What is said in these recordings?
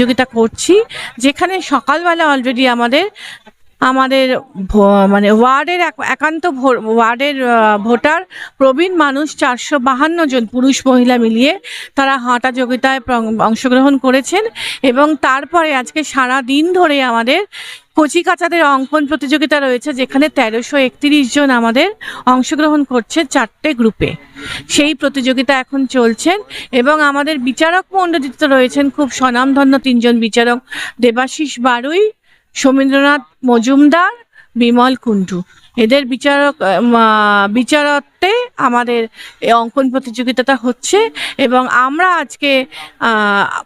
প্রতিযোগিতা করছি যেখানে সকালবেলা অলরেডি আমাদের আমাদের মানে ওয়ার্ডের এক- একান্ত ওয়ার্ডের ভোটার প্রবীণ মানুষ চারশো বাহান্ন জন পুরুষ মহিলা মিলিয়ে তারা হাঁটা যোগিতায় অংশগ্রহণ করেছেন এবং তারপরে আজকে সারা দিন ধরে আমাদের কচি কাচাদের অঙ্কন প্রতিযোগিতা রয়েছে যেখানে তেরোশো একত্রিশ জন আমাদের অংশগ্রহণ করছে চারটে গ্রুপে। সেই প্রতিযোগিতা এখন চলছেন এবং আমাদের বিচারক মণ্ডলীতে রয়েছেন খুব স্বনামধন্য তিনজন বিচারক দেবাশিস বারুই সমীন্দ্রনাথ মজুমদার বিমল কুণ্ডু এদের বিচারক বিচারত্বে আমাদের এই অঙ্কন প্রতিযোগিতাটা হচ্ছে এবং আমরা আজকে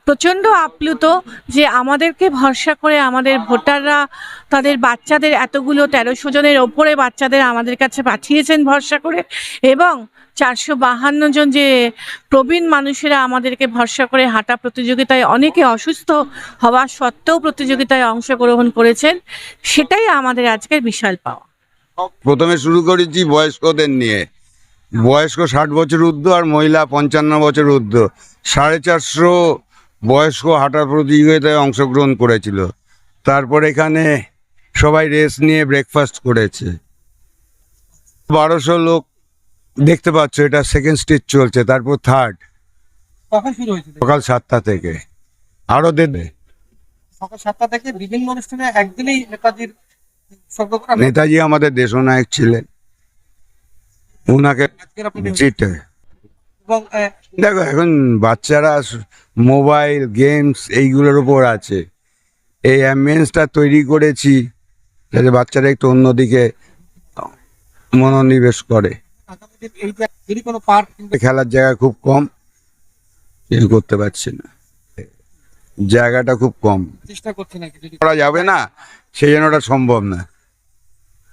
প্রচণ্ড আপ্লুত যে আমাদেরকে ভরসা করে আমাদের ভোটাররা, তাদের বাচ্চাদের এতগুলো তেরোশো জনের ওপরে বাচ্চাদের আমাদের কাছে পাঠিয়েছেন ভরসা করে এবং চারশো বাহান্ন জন যে প্রবীণ মানুষেরা আমাদেরকে ভরসা করে হাঁটা প্রতিযোগিতায় অনেকে অসুস্থ হওয়া সত্ত্বেও প্রতিযোগিতায় অংশগ্রহণ করেছেন, সেটাই আমাদের আজকের বিশাল পাওয়া। প্রথমে শুরু করেছি বয়স্কদের নিয়ে। বয়স্ক ষাট বছর ঊর্ধ্ব আর মহিলা পঞ্চান্ন বছর ঊর্ধ্ব। সাড়ে চারশো বয়স্ক হাঁটা প্রতিযোগিতায় অংশগ্রহণ করেছিল। তারপর এখানে সবাই রেস নিয়ে ব্রেকফাস্ট করেছে। বারোশো লোক দেখতে পাচ্ছ এটা সেকেন্ড স্টেজ চলছে তারপর থার্ড সকাল সাতটা থেকে। আরও দেবে সকাল সাতটা থেকে বিভিন্ন অনুষ্ঠানে একদিনেই নেতাজির নেতাজি আমাদের দেশনায়ক ছিলেন। আপনি জিতে। দেখো এখন বাচ্চারা মোবাইল গেমস এইগুলোর উপর আছে। এই অ্যাম্বিয়েন্সটা তৈরি করেছি যাতে বাচ্চারা একটু অন্যদিকে মনোনিবেশ করে। খেলার জায়গা খুব কম কিছু করতে পারছি না। জায়গাটা খুব কম। চেষ্টা করছে যদি করা যাবে না সেই জন্য ওটা সম্ভব না।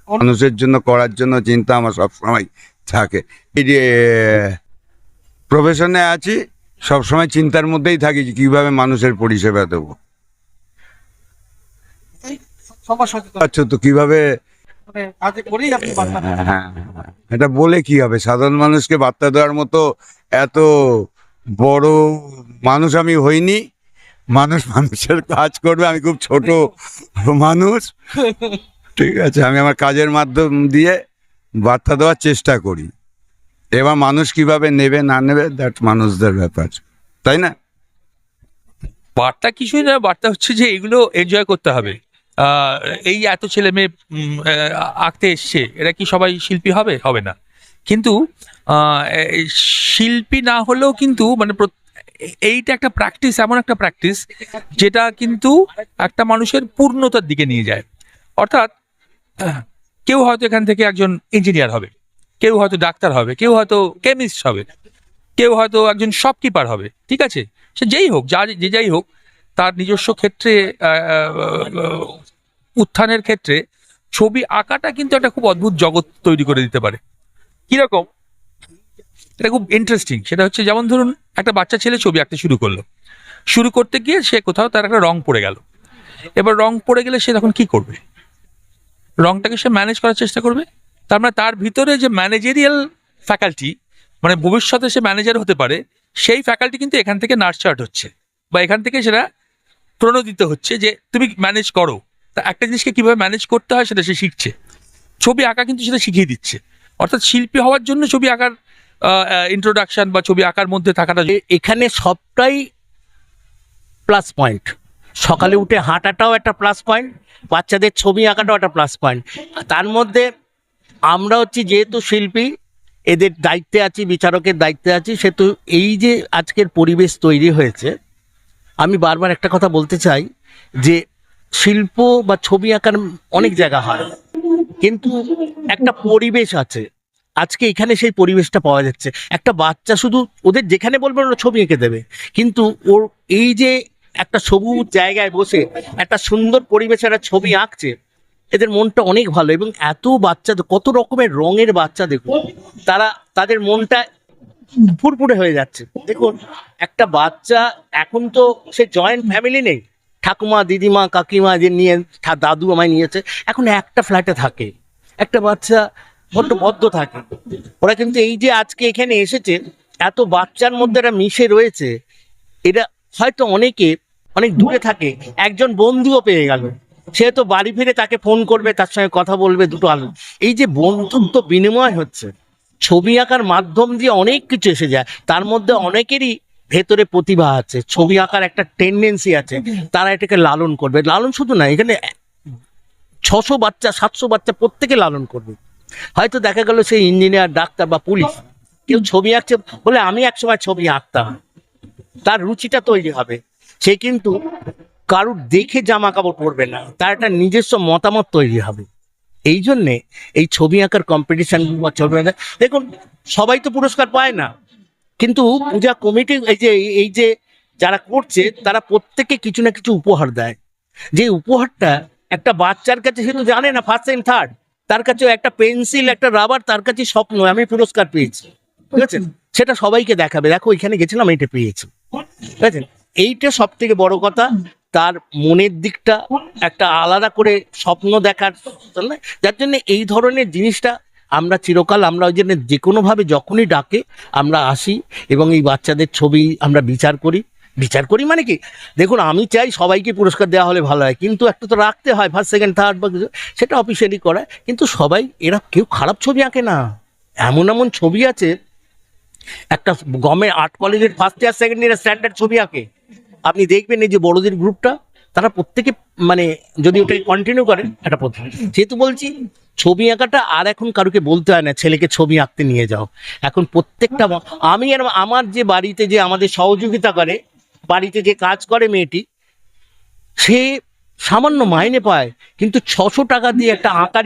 মানুষের জন্য করার জন্য চিন্তা আমার সবসময় থাকে। এই যে প্রফেশনে আছি সবসময় চিন্তার মধ্যেই থাকি যে কীভাবে মানুষের পরিষেবা দেবো। আচ্ছা তো কীভাবে মানে বার্তা দেন। হ্যাঁ। এটা বলে কি হবে? সাধারণ মানুষকে বার্তা দেওয়ার মতো এত বড় মানুষ আমি হইনি। মানুষ মানুষের কাজ করবে আমি খুব ছোট মানুষ। ঠিক আছে আমি আমার কাজের মাধ্যম দিয়ে বার্তা দেওয়ার চেষ্টা করি। এবার মানুষ কীভাবে নেবে, না নেবে দ্যাট মানুষদের ব্যাপার। তাই না? বার্তা কিছুই না বার্তা হচ্ছে যে এগুলো এনজয় করতে হবে। এই এত ছেলে মেয়ে আঁকতে এসছে, এরা কি সবাই শিল্পী হবে? হবে না। কিন্তু শিল্পী না হলেও কিন্তু মানে এইটা একটা প্র্যাকটিস এমন একটা প্র্যাকটিস যেটা কিন্তু একটা মানুষের পূর্ণতার দিকে নিয়ে যায়। অর্থাৎ কেউ হয়তো এখান থেকে একজন ইঞ্জিনিয়ার হবে, কেউ হয়তো ডাক্তার হবে, কেউ হয়তো কেমিস্ট হবে, কেউ হয়তো একজন শপকিপার হবে, ঠিক আছে? সে যেই হোক, যা যে যাই হোক, তার নিজস্ব ক্ষেত্রে উত্থানের ক্ষেত্রে ছবি আঁকাটা কিন্তু একটা খুব অদ্ভুত জগৎ তৈরি করে দিতে পারে। কীরকম? এটা খুব ইন্টারেস্টিং সেটা হচ্ছে যেমন ধরুন, একটা বাচ্চা ছেলে ছবি আঁকতে শুরু করল। শুরু করতে গিয়ে সে কোথাও তার একটা রং পড়ে গেল। এবার রং পড়ে গেলে সে তখন কি করবে? রংটাকে সে ম্যানেজ করার চেষ্টা করবে। তার মানে তার ভিতরে যে ম্যানেজেরিয়াল ফ্যাকাল্টি মানে ভবিষ্যতে সে ম্যানেজার হতে পারে, সেই ফ্যাকাল্টি কিন্তু এখান থেকে নার্চার্ড হচ্ছে বা এখান থেকে সেটা প্রণোদিত হচ্ছে যে তুমি ম্যানেজ করো। তা একটা জিনিসকে কীভাবে ম্যানেজ করতে হয় সেটা সে শিখছে। ছবি আঁকা কিন্তু সেটা শিখিয়ে দিচ্ছে। অর্থাৎ শিল্পী হওয়ার জন্য ছবি আঁকার ইন্ট্রোডাকশন বা ছবি আঁকার মধ্যে থাকাটা এখানে সবটাই প্লাস পয়েন্ট সকালে উঠে হাঁটাটাও একটা প্লাস পয়েন্ট বাচ্চাদের ছবি আঁকাটাও একটা প্লাস পয়েন্ট তার মধ্যে আমরা হচ্ছি যেহেতু শিল্পী, এদের দায়িত্বে আছি, বিচারকের দায়িত্বে আছি, সেহেতু এই যে আজকের পরিবেশ তৈরি হয়েছে, আমি বারবার একটা কথা বলতে চাই যে শিল্প বা ছবি আঁকার অনেক জায়গা হয়, কিন্তু একটা পরিবেশ আছে। আজকে এখানে সেই পরিবেশটা পাওয়া যাচ্ছে। একটা বাচ্চা শুধু ওদের যেখানে বলবেন ওরা ছবি এঁকে দেবে। কিন্তু ওর এই যে একটা সবুজ জায়গায় বসে, একটা সুন্দর পরিবেশে একটা ছবি আঁকছে। এদের মনটা অনেক ভালো এবং এত বাচ্চা, কত রকমের রঙের বাচ্চা দেখুন। তারা, তাদের মনটা ফুরফুরে হয়ে যাচ্ছে। দেখুন, একটা বাচ্চা, এখন তো সে জয়েন্ট ফ্যামিলি নেই। ঠাকুমা, দিদিমা, কাকিমা যে নিয়ে দাদু আমায় নিয়েছে, এখন একটা ফ্ল্যাটে থাকে। একটা বাচ্চা বড্ড বদ্ধ থাকে। ওরা কিন্তু এই যে আজকে এখানে এসেছে, এত বাচ্চার মধ্যে এরা মিশে রয়েছে এরা হয়তো অনেকে অনেক দূরে থাকে একজন বন্ধুও পেয়ে গেল। সে তো বাড়ি ফিরে তাকে ফোন করবে তার সঙ্গে কথা বলবে দুটো আলো। এই যে বন্ধুত্ব বিনিময় হচ্ছে ছবি আঁকার মাধ্যম দিয়ে অনেক কিছু এসে যায়। তার মধ্যে অনেকেরই ভেতরে প্রতিভা আছে ছবি আঁকার একটা টেন্ডেন্সি আছে। তারা এটাকে লালন করবে। লালন শুধু না এখানে ছশো বাচ্চা সাতশো বাচ্চা প্রত্যেকে লালন করবে। হয়তো দেখা গেল সেই ইঞ্জিনিয়ার ডাক্তার বা পুলিশ কেউ ছবি আঁকছে বলে আমি একসময় ছবি আঁকতাম। তার রুচিটা তৈরি হবে। সে কিন্তু কারুর দেখে জামা কাপড় পরবে না। তার একটা নিজস্ব মতামত তৈরি হবে। এই জন্যে এই ছবি আঁকার কম্পিটিশন বা ছবি আঁকা, দেখুন, সবাই তো পুরস্কার পায় না। কিন্তু পূজা কমিটি এই যে এই যে যারা করছে, তারা প্রত্যেকে কিছু না কিছু উপহার দেয়। যে উপহারটা একটা বাচ্চার কাছে, সে তো জানে না ফার্স্ট এন্ড থার্ড তার কাছে একটা পেন্সিল, একটা রাবার, তার কাছে স্বপ্ন, আমি পুরস্কার পেয়েছি। ঠিক আছে? সেটা সবাইকে দেখাবে। দেখো, এখানে গেছিলাম, এটা পেয়েছি। ঠিক এইটা সব থেকে বড় কথা, তার মনের দিকটা একটা আলাদা করে স্বপ্ন দেখার? যার জন্য এই ধরনের জিনিসটা আমরা চিরকাল আমরা ওই জন্য যে কোনোভাবে যখনই ডাকে, আমরা আসি এবং এই বাচ্চাদের ছবি আমরা বিচার করি বিচার করি মানে কি দেখুন, আমি চাই সবাইকে পুরস্কার দেওয়া হলে ভালো হয়, কিন্তু একটা তো রাখতে হয় ফার্স্ট সেকেন্ড থার্ড বা কিছু, সেটা অফিসিয়ালি করায়, কিন্তু সবাই, এরা কেউ খারাপ ছবি আঁকে না এমন এমন ছবি আছে একটা গভর্নমেন্ট আর্ট কলেজের first year second year standard ছবি আঁকে। আপনি দেখবেন এই যে বড়দের গ্রুপটা, তারা প্রত্যেকে মানে যদি ওটা কন্টিনিউ করেন একটা পদ্ধতি যেহেতু বলছি, ছবি আঁকাটা আর এখন কারুকে বলতে হয় না, ছেলেকে ছবি আঁকতে নিয়ে যাও। এখন প্রত্যেকটা আমি আর আমার যে বাড়িতে যে আমাদের সহযোগিতা করে, বাড়িতে যে কাজ করে মেয়েটি, সে সামান্য মাইনে পায়, কিন্তু ছশো টাকা দিয়ে একটা আঁকার